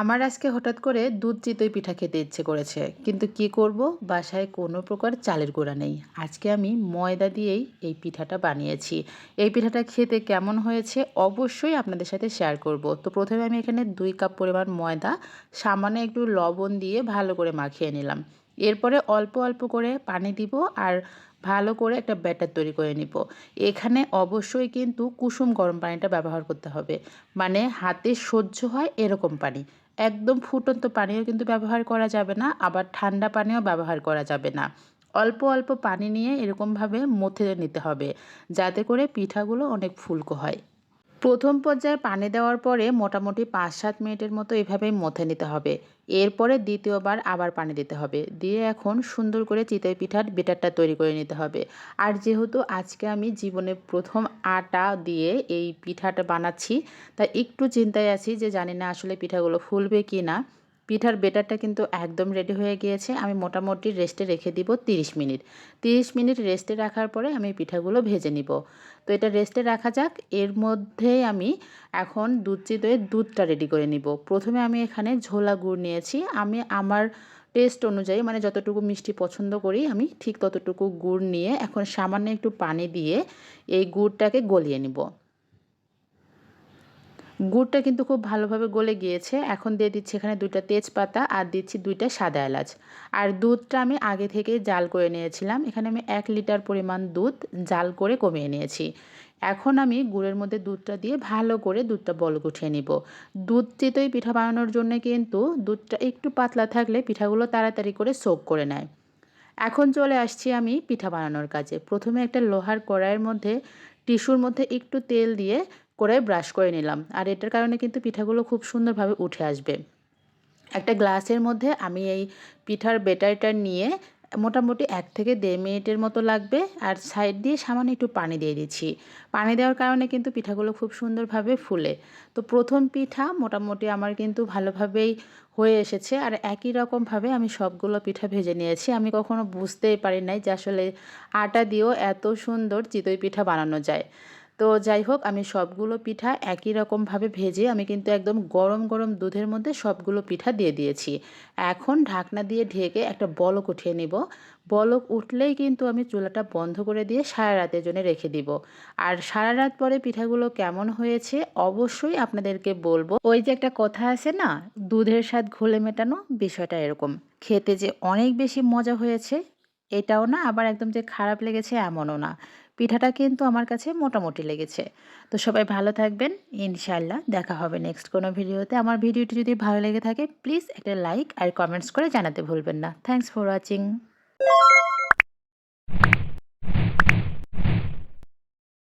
আমার আজকে হঠাৎ করে দুধ চিতই পিঠা খেতে ইচ্ছে করেছে। কিন্তু কি করব? বাসায় কোনো প্রকার চালের গুঁড়া নেই। আজকে আমি ময়দা দিয়েই এই পিঠাটা বানিয়েছি। এই পিঠাটা খেতে কেমন হয়েছে অবশ্যই আপনাদের সাথে শেয়ার করব। তো প্রথমে আমি এখানে দুই কাপ পরিমাণ ময়দা, সামান্য একটু লবণ দিয়ে ভালো করে মাখিয়ে নিলাম। এরপরে অল্প অল্প করে পানি দিব আর ভালো করে একটা ব্যাটার তৈরি করে নিব। এখানে অবশ্যই কিন্তু কুসুম গরম পানিটা ব্যবহার করতে হবে। মানে হাতে সহ্য হয় এরকম পানি। একদম ফুটন্ত পানিও কিন্তু ব্যবহার করা যাবে না, আবার ঠান্ডা পানিও ব্যবহার করা যাবে না। অল্প অল্প পানি নিয়ে এরকমভাবে মথে নিতে হবে, যাতে করে পিঠাগুলো অনেক ফুলকো হয়। প্রথম পর্যায়ে পানি দেওয়ার পরে মোটামুটি পাঁচ সাত মিনিটের মতো এভাবেই মথে নিতে হবে। এরপরে দ্বিতীয়বার আবার পানি দিতে হবে। দিয়ে এখন সুন্দর করে চিতই পিঠার বেটারটা তৈরি করে নিতে হবে। আর যেহেতু আজকে আমি জীবনে প্রথম আটা দিয়ে এই পিঠাটা বানাচ্ছি, তাই একটু চিন্তায় আছি যে জানি না আসলে পিঠাগুলো ফুলবে কি না পিঠার বেটারটা কিন্তু একদম রেডি হয়ে গিয়েছে। আমি মোটামুটি রেস্টে রেখে দিব 30 মিনিট। 30 মিনিট রেস্টে রাখার পরে আমি পিঠাগুলো ভেজে নিব। তো এটা রেস্টে রাখা যাক। এর মধ্যেই আমি এখন দুধ চিতয়ে দুধটা রেডি করে নিব। প্রথমে আমি এখানে ঝোলা গুড় নিয়েছি। আমি আমার টেস্ট অনুযায়ী মানে যতটুকু মিষ্টি পছন্দ করি, আমি ঠিক ততটুকু গুড় নিয়ে এখন সামান্য একটু পানি দিয়ে এই গুড়টাকে গলিয়ে নিব। গুড়টা কিন্তু খুব ভালোভাবে গলে গিয়েছে। এখন দিয়ে দিচ্ছি এখানে দুইটা তেজপাতা আর দিচ্ছি দুইটা সাদা এলাচ। আর দুধটা আমি আগে থেকেই জাল করে নিয়েছিলাম। এখানে আমি এক লিটার পরিমাণ দুধ জাল করে কমিয়ে নিয়েছি। এখন আমি গুড়ের মধ্যে দুধটা দিয়ে ভালো করে দুধটা বল গুঠিয়ে নিব। দুধ চিতই পিঠা বানানোর জন্য কিন্তু দুধটা একটু পাতলা থাকলে পিঠাগুলো তাড়াতাড়ি করে সোক করে নেয়। এখন চলে আসছি আমি পিঠা বানানোর কাজে। প্রথমে একটা লোহার কড়াইয়ের মধ্যে টিস্যুর মধ্যে একটু তেল দিয়ে করে ব্রাশ করে নিলাম। আর এটার কারণে কিন্তু পিঠাগুলো খুব সুন্দরভাবে উঠে আসবে। একটা গ্লাসের মধ্যে আমি এই পিঠার বেটারটা নিয়ে মোটামুটি এক থেকে দেড় মিনিটের মতো লাগবে। আর সাইড দিয়ে সামান্য একটু পানি দিয়ে দিচ্ছি। পানি দেওয়ার কারণে কিন্তু পিঠাগুলো খুব সুন্দরভাবে ফুলে। তো প্রথম পিঠা মোটামুটি আমার কিন্তু ভালোভাবেই হয়ে এসেছে। আর একই রকমভাবে আমি সবগুলো পিঠা ভেজে নিয়েছি। আমি কখনো বুঝতেই পারি নাই যে আসলে আটা দিয়েও এত সুন্দর চিতই পিঠা বানানো যায়। তো যাই হোক, আমি সবগুলো পিঠা একই রকমভাবে ভেজে আমি কিন্তু একদম গরম গরম দুধের মধ্যে সবগুলো পিঠা দিয়ে দিয়েছি। এখন ঢাকনা দিয়ে ঢেকে একটা বলক উঠিয়ে নিব। বলক উঠলেই কিন্তু আমি চুলাটা বন্ধ করে দিয়ে সারা রাতের জন্য রেখে দিব। আর সারা রাত পরে পিঠাগুলো কেমন হয়েছে অবশ্যই আপনাদেরকে বলব। ওই যে একটা কথা আছে না, দুধের স্বাদ ঘোলে মেটানো, বিষয়টা এরকম। খেতে যে অনেক বেশি মজা হয়েছে এটাও না, আবার একদম যে খারাপ লেগেছে এমনও না। পিঠাটা কিন্তু আমার কাছে মোটামুটি লেগেছে। তো সবাই ভালো থাকবেন। ইনশাল্লাহ দেখা হবে নেক্সট কোনো ভিডিওতে। আমার ভিডিওটি যদি ভালো লেগে থাকে প্লিজ একটা লাইক আর কমেন্টস করে জানাতে ভুলবেন না। Thanks for watching